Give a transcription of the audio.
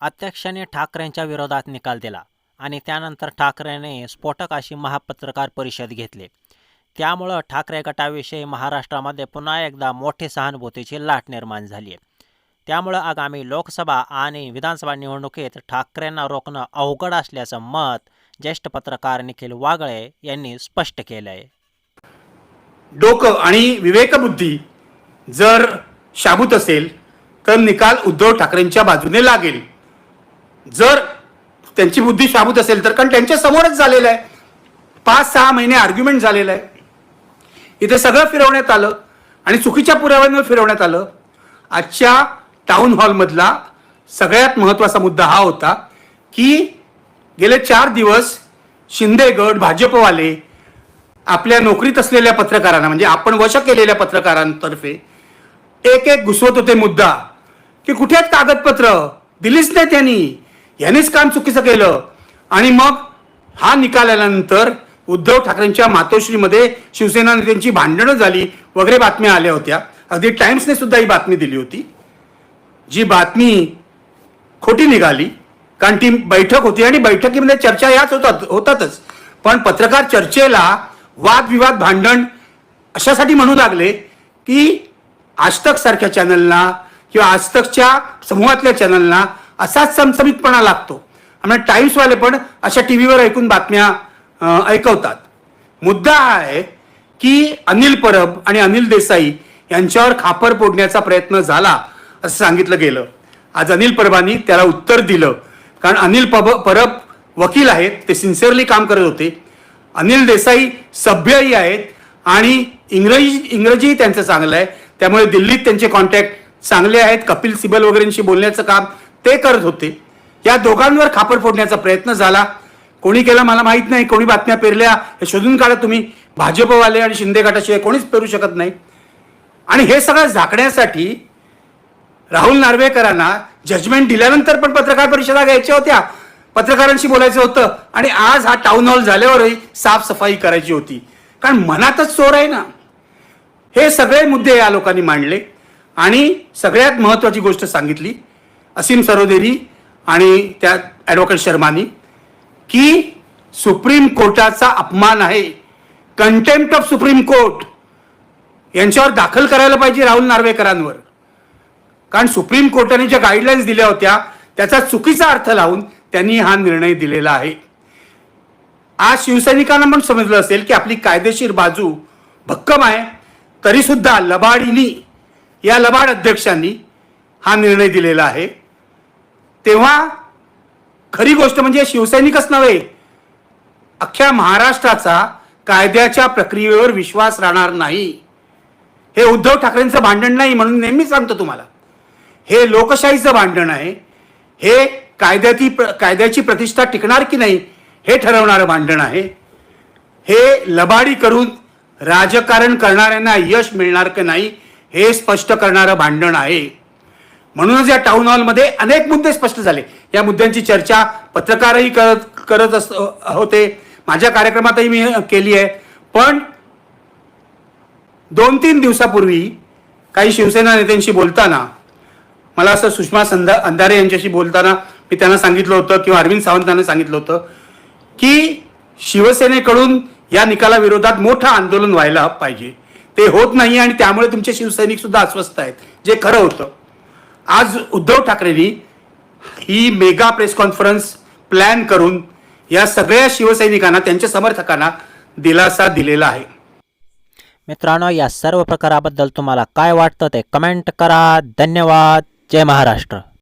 अध्यक्षाने ठाकरेंच्या विरोधात निकाल दिला आणि त्यानंतर ठाकरेंनी स्फोटक अशी महापत्रकार परिषद घेतली. त्यामुळं ठाकरे गटाविषयी महाराष्ट्रामध्ये पुन्हा एकदा मोठी सहानुभूतीची लाट निर्माण झाली. आहे त्यामुळं आगामी लोकसभा आणि विधानसभा निवडणुकीत ठाकरेंना रोखणं अवघड असल्याचं मत ज्येष्ठ पत्रकार निखिल वागळे यांनी स्पष्ट केलं आहे डोकं आणि विवेकबुद्धी जर शाबूत असेल तर निकाल उद्धव ठाकरेंच्या बाजूने लागेल. जर त्यांची बुद्धी शाबूत असेल तर कारण त्यांच्या समोरच झालेलं आहे. पाच सहा महिने आर्ग्युमेंट झालेलं आहे. इथे सगळं फिरवण्यात आलं आणि चुकीच्या पुराव्यांवर फिरवण्यात आलं. आजच्या टाउन हॉलमधला सगळ्यात महत्त्वाचा मुद्दा हा होता की गेले चार दिवस शिंदे गट भाजपवाले आपल्या नोकरीत असलेल्या पत्रकारांना म्हणजे आपण वश केलेल्या पत्रकारांतर्फे एक एक घुसवत होते मुद्दा की कुठे आहेत कागदपत्र? दिलीच नाही त्यांनी यांनीच काम चुकीचं केलं. आणि मग हा निकाल आल्यानंतर उद्धव ठाकरेंच्या मातोश्रीमध्ये शिवसेना नेत्यांची भांडणं झाली वगैरे बातम्या आल्या होत्या. अगदी टाइम्सने सुद्धा ही बातमी दिली होती. जी बातमी खोटी निघाली कारण ती बैठक होती आणि बैठकीमध्ये चर्चा याच होतात होतातच. पण पत्रकार चर्चेला वादविवाद भांडण अशासाठी म्हणू लागले की आजतक सारख्या चॅनलना किंवा आजतकच्या समूहातल्या चॅनलना असाच चमचमीतपणा लागतो. आणि टाईम्सवाले पण अशा टी व्हीवर ऐकून बातम्या ऐकवतात. मुद्दा हा आहे की अनिल परब आणि अनिल देसाई यांच्यावर खापर फोडण्याचा प्रयत्न झाला असं सांगितलं गेलं. आज अनिल परबांनी त्याला उत्तर दिलं. कारण अनिल पब परब वकील आहेत ते सिन्सिअरली काम करत होते. अनिल देसाई सभ्यही आहेत आणि इंग्रजी इंग्रजीही त्यांचं चांगलं आहे. त्यामुळे दिल्लीत त्यांचे कॉन्टॅक्ट चांगले आहेत. कपिल सिबल वगैरेंशी बोलण्याचं काम ते करत होते. या दोघांवर खापर फोडण्याचा प्रयत्न झाला. कोणी केला मला माहीत नाही. कोणी बातम्या पेरल्या हे शोधून काढा तुम्ही. भाजपवाले आणि शिंदे गटाशिवाय कोणीच पेरू शकत नाही. आणि हे सगळं झाकण्यासाठी राहुल नार्वेकरांना जजमेंट दिल्यानंतर पण पत्रकार परिषदा घ्यायच्या होत्या. पत्रकारांशी बोलायचं होतं. आणि आज हा टाउन हॉल झाल्यावरही साफसफाई करायची होती. कारण मनातच चोर आहे ना. हे सगळे मुद्दे या लोकांनी मांडले. आणि सगळ्यात महत्वाची गोष्ट सांगितली. असीम सरोदेरी आणि त्या ॲडव्होकेट शर्मानी की सुप्रीम कोर्टाचा अपमान आहे. कंटेम्प्ट ऑफ सुप्रीम कोर्ट यांच्यावर दाखल करायला पाहिजे राहुल नार्वेकरांवर. कारण सुप्रीम कोर्टाने ज्या गाईडलाईन्स दिल्या होत्या त्याचा चुकीचा अर्थ लावून त्यांनी हा निर्णय दिलेला आहे. आज शिवसैनिकांना पण समजलं असेल की आपली कायदेशीर बाजू भक्कम आहे तरीसुद्धा लबाडीनी या लबाड अध्यक्षांनी हा निर्णय दिलेला आहे. तेव्हा खरी गोष्ट म्हणजे शिवसैनिकच नव्हे. अख्ख्या महाराष्ट्राचा कायद्याच्या प्रक्रियेवर विश्वास राहणार नाही. हे उद्धव ठाकरेंचं भांडण नाही म्हणून नेहमी सांगतो तुम्हाला. हे लोकशाहीचं भांडण आहे. हे कायद्याची कायद्याची प्रतिष्ठा टिकणार की नाही हे ठरवणारं भांडण आहे. हे लबाडी करून राजकारण करणाऱ्यांना यश मिळणार की नाही हे स्पष्ट करणारं भांडण आहे. म्हणूनच या टाउन हॉलमध्ये अनेक मुद्दे स्पष्ट झाले. या मुद्द्यांची चर्चा पत्रकारही करत करत अस होते. माझ्या कार्यक्रमातही मी केली आहे. पण दोन तीन दिवसापूर्वी काही शिवसेना नेत्यांशी बोलताना मला असं सुषमा संधा अंधारे यांच्याशी बोलताना मी त्यांना सांगितलं होतं किंवा अरविंद सावंतांना सांगितलं होतं की शिवसेनेकडून या निकालाविरोधात मोठं आंदोलन व्हायला पाहिजे. ते होत नाही आणि त्यामुळे तुमचे शिवसैनिक सुद्धा अस्वस्थ आहेत जे खरं होतं. आज उद्धव ठाकरेंनी ही मेगा प्रेस कॉन्फरन्स प्लॅन करून या सगळ्या शिवसैनिकांना त्यांच्या समर्थकांना दिलासा दिलेला आहे. मित्रांनो या सर्व प्रकाराबद्दल तुम्हाला काय वाटतं ते कमेंट करा. धन्यवाद. जय महाराष्ट्र.